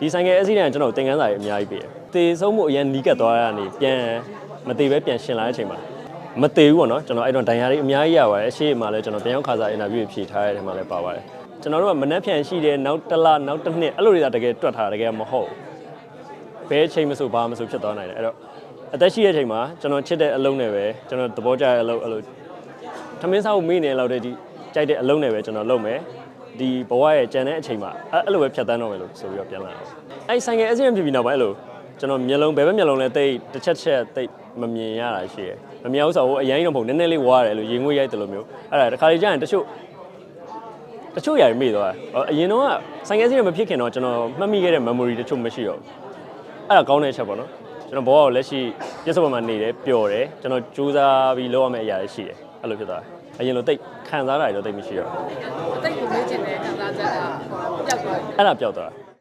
ဒီဆိုင်ကယ်အက်ဆီဒန့်ကကျွန်တော်သင်ခန်းစာတွေအများကြီးပေးတယ်တေဆုံးမှုအရင်နီးကပ်သွားရတာနေပြန်မသေးပဲပြန်ရှင်လာတဲ့အချိန်မှာမသေးဘူးပေါ့နော်ကျွန်တော်အဲ့တော့ဒဏ်ရာတွေအများကြီးရပါတယ်အရှိမလည်းကျွန်တော်ပြန်ရောက်ခါစားအင်တာဗျူးဖြေထားရတဲ့ထဲမှာလည်းပါပါတယ်ကျွန်တော်တို့ကမနှက်ဖြန်ရှိတယ်နောက်တစ်လနောက်တစ်နှစ်အဲ့လိုတွေကတကယ်တွက်ထားတာတကယ်မဟုတ်ဘဲချိန်မဆိုဘာမဆိုဖြစ်သွားနိုင်တယ်အဲ့တော့အသက်ရှိတဲ့အချိန်မှာကျွန်တော်ချစ်တဲ့အလုံးနဲ့ပဲကျွန်တော်သဘောကျတဲ့အလုံးအဲ့လိုထမင်းစားကိုမေ့နေလောက်တဲ့ဒီကြိုက်တဲ့အလုံးနဲ့ပဲကျွန်တော်လုပ်မယ် ဒီဘဝရဲ့ကြံတဲ့အချိန်မှာအဲ့အဲ့လိုပဲဖြတ်တန်းတော့မယ်လို့ဆိုပြီးတော့ပြန်လာတော့အဲ့ဆိုင်ငယ်အစီအမဖြစ်ပြီးနောက်ပိုင်းအဲ့လိုကျွန်တော်မျက်လုံးဘယ်ဘက်မျက်လုံးလဲတိတ်တစ်ချက်တစ်ချက်တိတ်မမြင်ရတာရှိရယ်မမြင်ဘူးဆိုတော့ဟိုအရင်တော့မဟုတ်နည်းနည်းလေးဝါရတယ်လို့ရေငွေ့ရိုက်တယ်လို့မျိုးအဲ့ဒါတခါလေကြာရင်တချို့တချို့ຢာတွေမေ့သွားတယ်ဟိုအရင်တော့ကဆိုင်ငယ်စီမဖြစ်ခင်တော့ကျွန်တော်မှတ်မိခဲ့တဲ့ memory တချို့မရှိတော့ဘူးအဲ့ဒါကောင်းတဲ့ချက်ပေါ့နော်ကျွန်တော်ဘောကလက်ရှိပြစ္ဆုတ်ပေါ်မှာနေတယ်ပျော်တယ်ကျွန်တော်ကြိုးစားပြီးလုပ်ရမယ့်အရာတွေရှိတယ်အဲ့လိုဖြစ်သွားတယ်အရင်လိုတိတ်ခံစားတာတွေတော့တိတ်မရှိတော့ဘူးအသိကိုမေးချင်တဲ့ခံစားချက်ကပျောက်သွားပြီ အဲ့ဒါပျောက်သွားတာ